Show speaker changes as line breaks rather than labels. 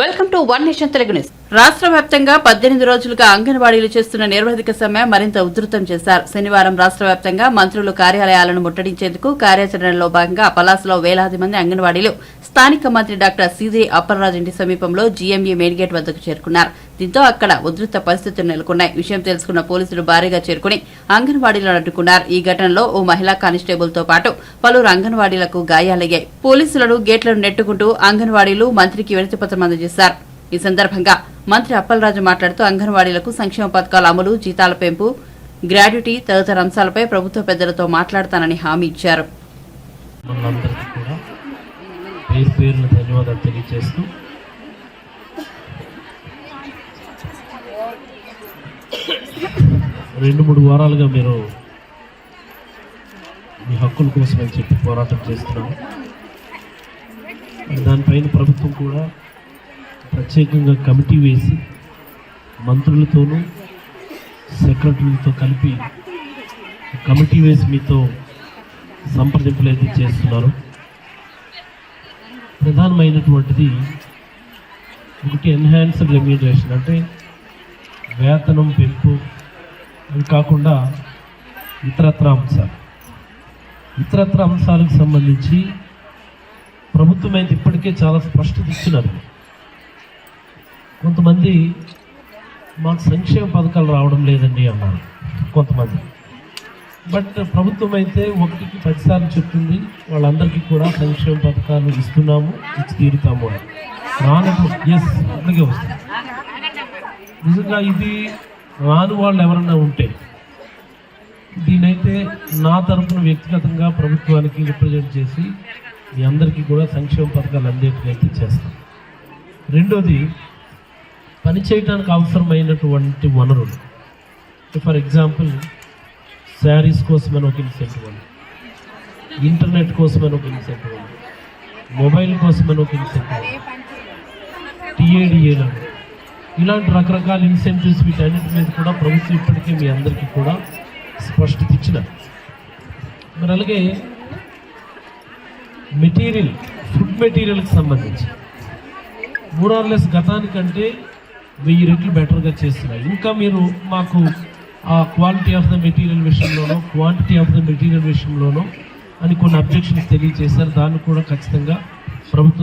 Welcome to One Nation Telugu news. రాష్ట్ర వ్యాప్తంగా పద్దెనిమిది రోజులుగా అంగన్వాడీలు చేస్తున్న నిర్వధిక సమ్మె మరింత ఉధృతం చేశారు. శనివారం రాష్ట్ర వ్యాప్తంగా మంత్రులు కార్యాలయాలను ముట్టడించేందుకు కార్యాచరణలో భాగంగా పలాసలో వేలాది మంది అంగన్వాడీలు స్థానిక మంత్రి డాక్టర్ సీజే అప్పలరాజుంటి సమీపంలో జీఎంఈ మెయిన్ గేట్ వద్దకు చేరుకున్నారు. దీంతో అక్కడ ఉధృత పరిస్థితులు నెలకొన్నాయి. విషయం తెలుసుకున్న పోలీసులు భారీగా చేరుకుని అంగన్వాడీలను అడ్డుకున్నారు ఈ ఘటనలో ఓ మహిళా కానిస్టేబుల్తో పాటు పలువురు అంగన్వాడీలకు గాయాలయ్యాయి. పోలీసులను గేట్లను నెట్టుకుంటూ అంగన్వాడీలు మంత్రికి వినతిపత్రం అందజేశారు. ఈ సందర్భంగా మంత్రి అప్పలరాజు మాట్లాడుతూ అంగన్వాడీలకు సంక్షేమ పథకాల అమలు జీతాల పెంపు గ్రాడ్యుటీ తదితర అంశాలపై ప్రభుత్వ పెద్దలతో మాట్లాడతానని హామీ ఇచ్చారు.
పేరు పేరున ధన్యవాదాలు తెలియజేస్తూ రెండు మూడు వారాలుగా మీరు మీ హక్కుల కోసం అని చెప్పి పోరాటం చేస్తున్నాము. దానిపైన ప్రభుత్వం కూడా ప్రత్యేకంగా కమిటీ వేసి మంత్రులతోనూ సెక్రటరీలతో కలిపి కమిటీ వేసి మీతో సంప్రదింపులు అయితే చేస్తున్నారు. ప్రధానమైనటువంటిది ఒకటి ఎన్హాన్స్డ్ రెమ్యూనరేషన్ అంటే వేతనం పెంపు. అవి కాకుండా ఇతరత్ర అంశాలు. ఇతరత్ర అంశాలకు సంబంధించి ప్రభుత్వం అయితే ఇప్పటికే చాలా స్పష్టత ఇచ్చినారు కొంతమంది మాకు సంక్షేమ పథకాలు రావడం లేదండి అన్నారు. కొంతమంది. బట్ ప్రభుత్వం అయితే ఒకటికి పదిసార్లు చెప్తుంది. వాళ్ళందరికీ కూడా సంక్షేమ పథకాలు ఇస్తున్నాము ఇచ్చి తీరుతాము అని. రానప్పుడు ఎస్ అట్లాగే వస్తుంది. నిజంగా ఇది రాని వాళ్ళు ఎవరన్నా ఉంటే దీనైతే నా తరపున వ్యక్తిగతంగా ప్రభుత్వానికి రిప్రజెంట్ చేసి మీ అందరికీ కూడా సంక్షేమ పథకాలు అందేట్టుకైతే చేస్తాం. రెండోది పనిచేయడానికి అవసరమైనటువంటి వనరులు. ఫర్ ఎగ్జాంపుల్ శారీస్ కోసమని ఒక ఇన్సెంటివ్ ఉంది ఇంటర్నెట్ కోసమని ఒక ఇన్సెంటివ్ ఉంది మొబైల్ కోసమని ఒక ఇన్సెంటివ్ టీఏడిఏలో ఇలాంటి రకరకాల ఇన్సెంటివ్స్ వీటన్నిటి మీద కూడా ప్రభుత్వం ఇప్పటికే మీ అందరికీ కూడా స్పష్టత ఇచ్చిన. మరి అలాగే మెటీరియల్ ఫుడ్ మెటీరియల్కి సంబంధించి. ఆర్లెస్ గతానికంటే వెయ్యి రెట్లు బెటర్గా చేస్తున్నాయి ఇంకా మీరు మాకు ఆ క్వాలిటీ ఆఫ్ ద మెటీరియల్ విషయంలోనో క్వాంటిటీ ఆఫ్ ద మెటీరియల్ విషయంలోనో అని కొన్ని అబ్జెక్షన్స్ తెలియజేశారు. దాన్ని కూడా ఖచ్చితంగా ప్రభుత్వం